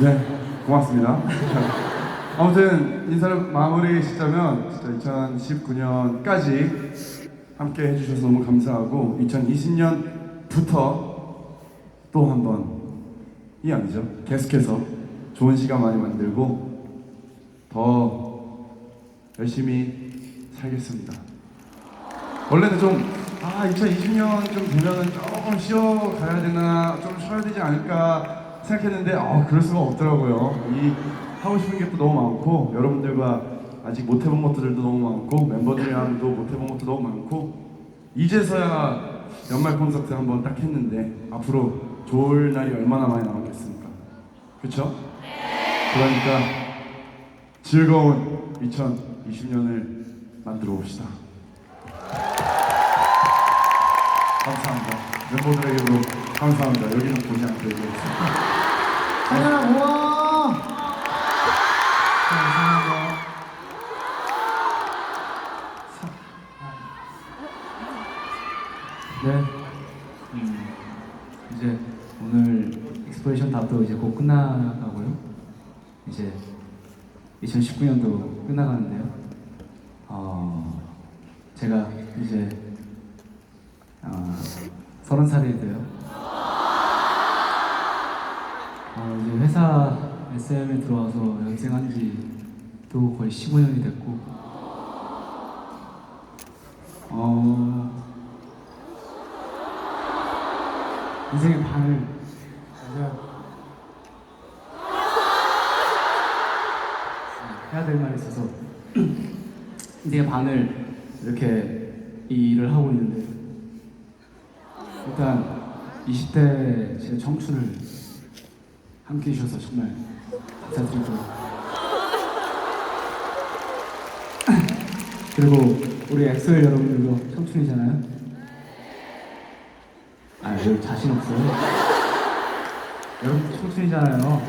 네, 고맙습니다. 아무튼 인사를 마무리 짓자면 진짜 2019년까지 함께 해주셔서 너무 감사하고 2020년부터 또 한 번이 아니죠 계속해서 좋은 시간 많이 만들고 더 열심히 살겠습니다. 원래는 좀, 아, 2020년 좀 되면은 조금 쉬어가야 되나, 좀 쉬어야 되지 않을까 생각했는데, 아, 그럴 수가 없더라고요. 이, 하고 싶은 게 또 너무 많고, 여러분들과 아직 못 해본 것들도 너무 많고, 멤버들이랑도 못 해본 것도 너무 많고, 이제서야 연말 콘서트 한번 딱 했는데, 앞으로 좋을 날이 얼마나 많이 남았겠습니까? 그쵸? 그러니까, 즐거운 2020년을 만들어 봅시다. 감사합니다. 멤버들에게도 감사합니다. 여기는 보지 않고 얘기했습니다. 하늘아 고마워. 감사합니다. 네. 음, 이제 오늘 익스플레이션 답도 이제 곧 끝나가고요. 이제 2019년도 끝나가는데요. 어, 제가 이제 어, 서른 살이 돼요. 어, 이제 회사 SM에 들어와서 연생한 지도 거의 15년이 됐고, 어, 인생의 반을 맞아요. 해야 될 말이 있어서 인생의 반을 이렇게 이 일을 하고 있는데 일단 20대 제 청춘을 함께 해주셔서 정말 감사드리고 그리고 우리 엑소엘 여러분들도 청춘이잖아요 아 여기 자신 없어요 여러분 청춘이잖아요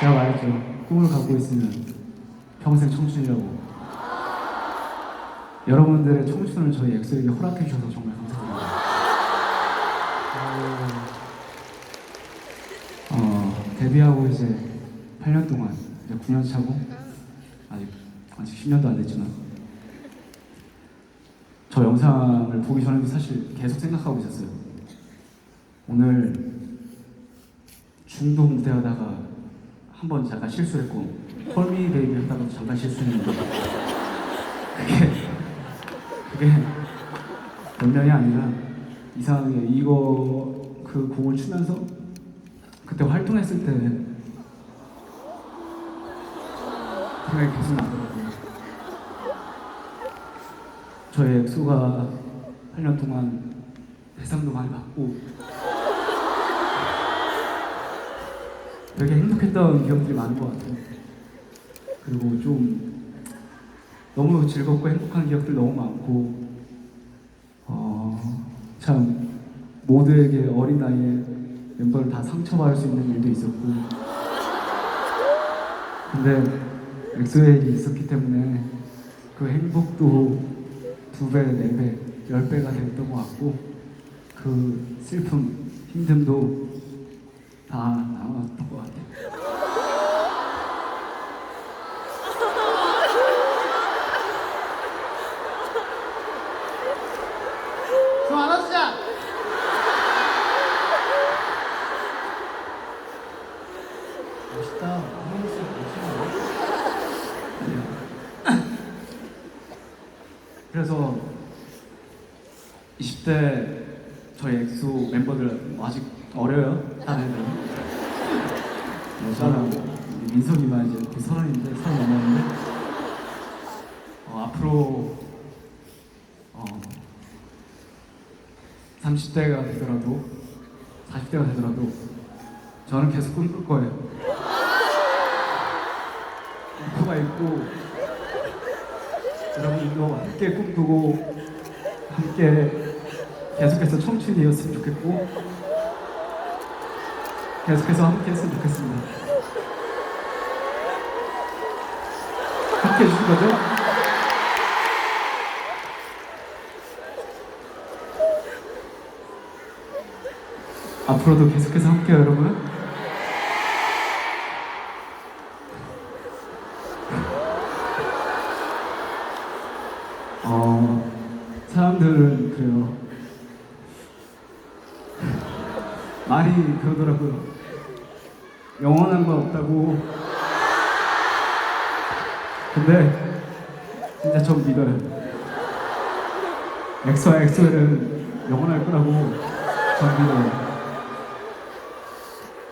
제가 말했죠. 꿈을 갖고 있으면 평생 청춘이라고. 여러분들의 청춘을 저희 엑소에게 허락해 주셔서 정말 감사드립니다. 어, 데뷔하고 이제 8년 동안, 이제 9년 차고, 아직, 아직 10년도 안 됐지만, 저 영상을 보기 전에도 사실 계속 생각하고 있었어요. 오늘 중도 무대 하다가 한 번 잠깐 실수했고 헐미 베이비 하다가 잠깐 실수했는데 그게 그게 변명이 아니라 이상하게 이거 그 곡을 추면서 그때 활동했을 때 생각이 계속 나더라고요. 저희 엑소가 8년 동안 대상도 많이 받고 되게 행복했던 기억들이 많은 것 같아요. 그리고 좀 너무 즐겁고 행복한 기억들 너무 많고 어, 참 모두에게 어린 나이에 멤버를 다 상처받을 수 있는 일도 있었고. 근데 엑소엘이 있었기 때문에 그 행복도 두 배, 네 배, 열 배가 됐던 것 같고 그 슬픔, 힘듦도 다 나왔던 것 같아요. 좀 안아주자. 멋있다. 한국식 멋있네. 그래서 20대 저희 엑소 멤버들 아직 어려요 다들 뭐 저는 민석이만 이제 그 서른인데 서른 넘었는데 어, 앞으로 어, 30대가 되더라도 40대가 되더라도 저는 계속 꿈꿀 거예요. 목표가 있고 여러분도 함께 꿈꾸고 함께 계속해서 청춘이었으면 좋겠고 계속해서 함께 했으면 좋겠습니다. 함께 해주실 거죠? 앞으로도 계속해서 함께요 여러분 많이 그러더라고요. 영원한 건 없다고. 근데 진짜 전 믿어요. 엑소와 엑소엘은 영원할 거라고 전 믿어요.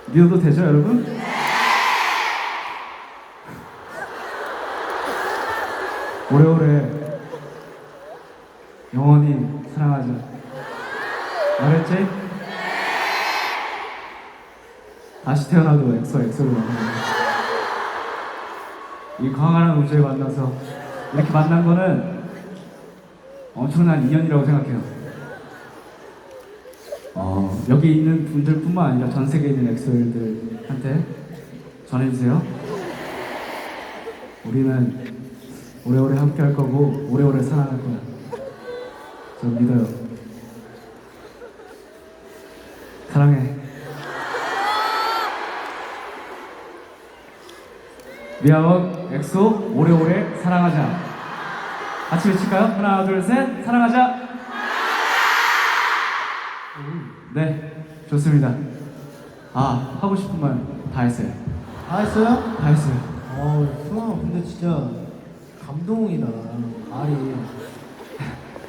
믿어도 되죠, 여러분? 오래오래 영원히 사랑하자. 말했지? 다시 태어나도 엑소 엑소로 만나요. 이 광활한 우주에 만나서 이렇게 만난 거는 엄청난 인연이라고 생각해요. 어, 여기 있는 분들뿐만 아니라 전 세계에 있는 엑소들한테 전해주세요. 우리는 오래오래 함께 할 거고 오래오래 사랑할 거야. 저 믿어요. 사랑해. 미아원 엑소 오래오래 사랑하자. 같이 외칠까요? 하나 둘셋 사랑하자. 네 좋습니다. 아 하고 싶은 말 다 했어요. 다 했어요? 다 했어요. 어, 승아 근데 진짜 감동이다. 말이.